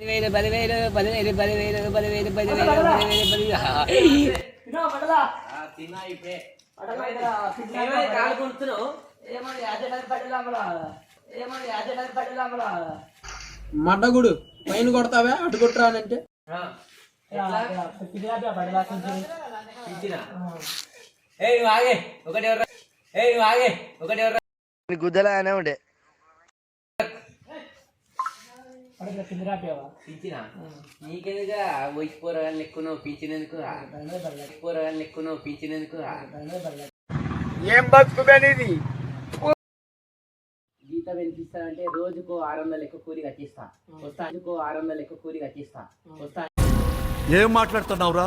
పదివేలు ఇప్పుడే? కాలు కొడుతున్నావు? మడ్డగుడు పైన కొడతావా? అటు కొట్టురానంటే రా, రా, తిన్నావా పడలా కొంచెం? ఇచ్చినా ఏయ్ నువ్వు ఆగే. ఒకటి ఎవరు ఏయ్ నువ్వు ఆగే. ఒకటి ఎవరు గుద్దలానే ఉండే. పింఛనా నీకెందుకు వయసు పోరగాళ్ళు ఎక్కువ పింఛనెందుకు పోరగాళ్ళు ఎక్కువ పింఛనెందుకు. ఏం బతుకుదనేది జీతం ఎంత ఇస్తానంటే రోజుకో ఆరు వందలు ఎక్కువ కూలి కట్టిస్తా వస్తా. రోజుకో ఆరు వందలు ఎక్కువ కూలి కట్టిస్తా వస్తా. ఏం మాట్లాడుతున్నావురా?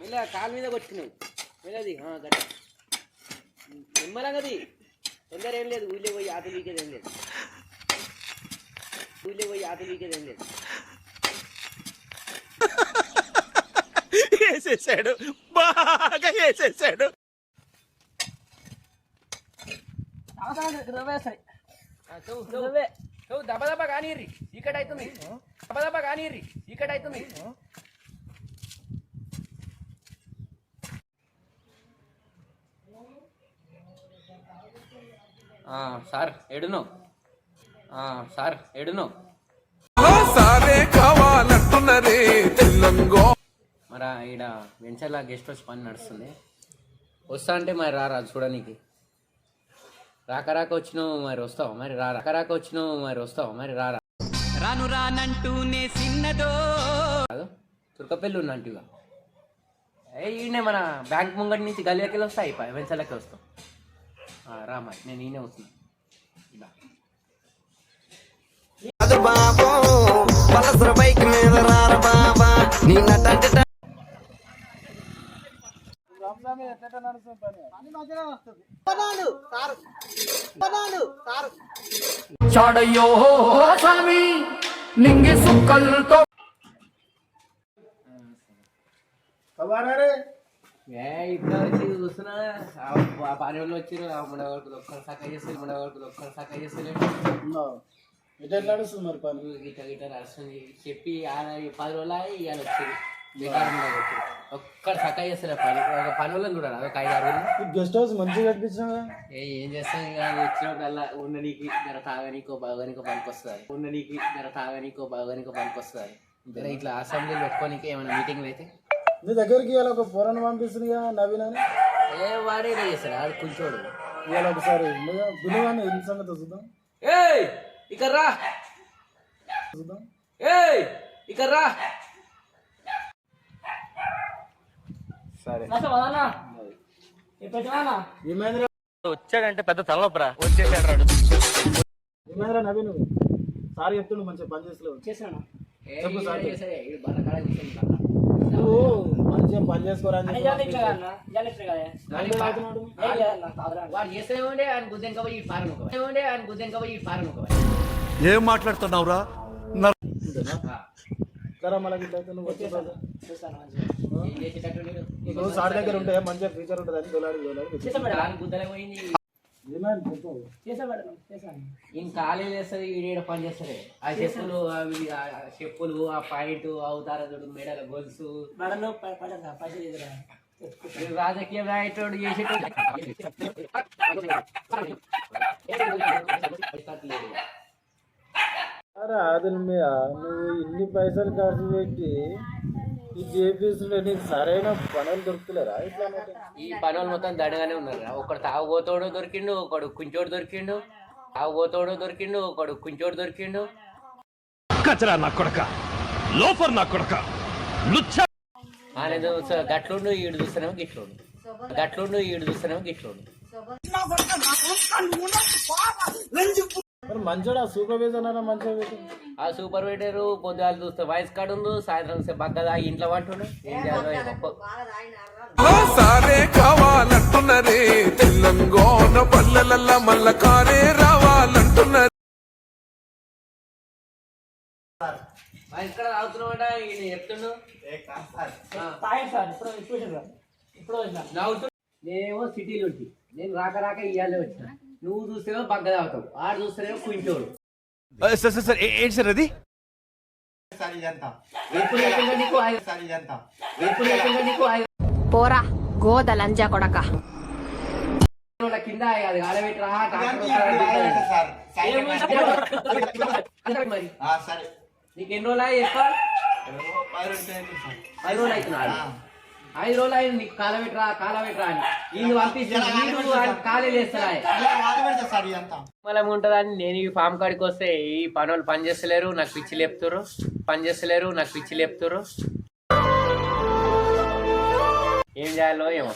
మెల్ల కాలు మీద కొట్టుకున్నావు మెల్లది గట్ట. నిమ్మలంగది తొందర ఏం లేదు ఊళ్ళో పోయి ఆటలు వీకేది ఏం లేదు. ఊళ్ళో పోయి ఆటలు వీకేది ఏం లేదు. వేసేసాడు. బాగా వేసేసాడు. అవసరానికి నువ్వే సరే. చౌ చౌ చౌ దబ దబ కానీర్రి. ఇక్కడ అవుతుంది దబ దబ కానీర్రి. ఇక్కడ అవుతుంది సార్ ఎడును సార్ ఎడును సారే మరి ఈడ వెంచర్లా గెస్ట్ హౌస్ పని నడుస్తుంది. వస్తా అంటే మరి రారా చూడనీకి. రాక రాక వచ్చినావు మరి వస్తావు? మరి రా రాక రాక వచ్చినావు మరి వస్తావు? మరి రారా రాను రానంటూనే సిన్నదో. కాదు తుర్కపల్లి ఉన్నట్టుగా ఏ ఈయనే మన బ్యాంక్ ముంగటి నుంచి గల్లీకి వస్తాయి వెంచర్లకి వస్తాం. ఆ, రా మరి నేను ఈయనే వస్తున్నా. ఇలా బాబో పలసర బైక్ మీద రార బాబా. నీ నటంటే చాడయ్యో స్వామి నింగి సుక్కలతో ఏ ఇప్పుడు వచ్చి చూస్తున్నా. ఆ- ఆ పని వాళ్ళు వచ్చారు. ఆ మన వరకు ఒక్కరు సక్క చేస్తారు మన వరకు ఒక్కరు సక్క చేస్తలేడు నడుస్తుంది మరి పని. గిట్ట గిట్ట నడుస్తుంది. చెప్పి పది రోజులు అయ్యి ఇవాళ వచ్చారు. బేకారం మీద వచ్చారు. ఒక్కడు సక్క చేస్తారు పని. ఒక పని వాళ్ళని చూడాలి. అదొక ఐదు ఆరుగురు గెస్ట్ హౌస్ మంచిగా కట్టించినా ఏ ఏం చేస్తాం ఇక? వచ్చినప్పుడల్లా ఉండనీకి జర తాగనీకో బాగానికో పనికి వస్తుంది ఉండనీకి జర తాగనీకో బాగానికో పనికి వస్తుంది ఇట్లా అసెంబ్లీలు పెట్టుకోనికి ఏమైనా మీటింగ్లు అయితే నీ దగ్గరికి ఇవాళ ఒక పోరాన్ని పంపిస్తుంది నవీన్ అని. ఏ వాడే ఇలా చేస్తాడు ఆడు కూర్చోడు. ఇవాళ ఒకసారి బిల్లుగానే ఎన్ని సంగతి చూద్దాం? ఏయ్ ఇక్కడ రా. చూద్దాం. ఏయ్ ఇక్కడ రా? ఏ పెట్టినానా? ఏమైందిరా? వచ్చాడంటే పెద్ద తలనొప్పరా? వచ్చేసాడు రాడు. ఏమైందిరా నవీన్? సార్ చెప్తుండు మంచిగా పని చేస్తలేవు. చేసినానా? చెప్పు సార్. ఏం మాట్లాడుతున్నావురా? నువ్వు సార్. దగ్గర ఉంటాయా మంచిగా ఫీచర్ ఉంటుంది అని దొలాడు దొలాడు ఇంకా పని చెప్పులు అవి చెప్పులు ఆ పాయింట్ అవుతారా చూడు మెడల గొలుసు. రాజకీయ నాయకుడు చేసేటట్లేదు అరే అది నువ్వు ఇన్ని పైసలు ఖర్చు పెట్టి ఈ చేపిస్తుంటే సరైన పనులు దొరుకుతలేరా ఇట్లా అన్నట్టు. ఈ పనులు మొత్తం దండగానే ఉన్నారు ఒకడు తాగుబోతోడు దొరికిండు ఒకడు కుంచోడు దొరికిండు తాగుబోతోడు దొరికిండు ఒకడు కుంచోడు దొరికిండు కచరా నా కొడక లోఫర్ నా కొడక లుచ్చ గట్లుండు ఈడు చూస్తేనేమో గిట్లుండు గట్లుండు ఈడు చూస్తేనేమో గిట్లుండు మరి మంచోడు? ఆ సూపర్వైజర్ అన్న మంచిగా ఆ సూపర్వైజర్ పొద్దుగాల చూస్తే వాయిస్ కార్డు ఉంది సాయంత్రం సేపు ఇంట్లో పట్టుండు ఏం చేయాలో ఏమో. పో. సారే కావాలంటున్నరే తెలంగాణ పల్లెలల్ల మల్ల కారే రావాలంటున్నరే మరి ఇక్కడ తాగుతున్నామంట ఈయన చెప్తుండు. తాగండి సార్. ఇప్పుడు ఇప్పుడు సార్. ఇప్పుడు వచ్చిన. నవ్వుతూ నేనేమో సిటీలో నేను రాక రాక ఇయ్యాలే వచ్చిన. నువ్వు చూస్తేమో బగ్గ తాగుతావు. ఆడు చూస్తేనేమో కుంటోడు సార్ సార్ సార్ ఏంటి సార్ అది? ఎప్పుడు నీకు ఎప్పుడు నీకు పోరా గోద లంజా కొడక. రోజుల కింద అది ఆడబెట్టరా ట్రాక్టర్ వస్తాడు మరి. నీకు ఎన్ని రోజులు ఐదు రోజులు అవుతున్నాడు ఐదు రోజులు అయింది నీకు కాలబెట్టరా కాలబెట్టరా అని. వీళ్ళు పంపిస్తుంది వీళ్ళు కాలే లేస్తారా మళ్ళీ ఉంటుందని నేను ఈ ఫామ్ కాడికి వస్తే ఈ పనులు పని చేస్తలేరు నాకు పిచ్చి లేపుతారు పని చేస్తలేరు నాకు పిచ్చి లేపుతారు ఏం చేయాలో ఏమో.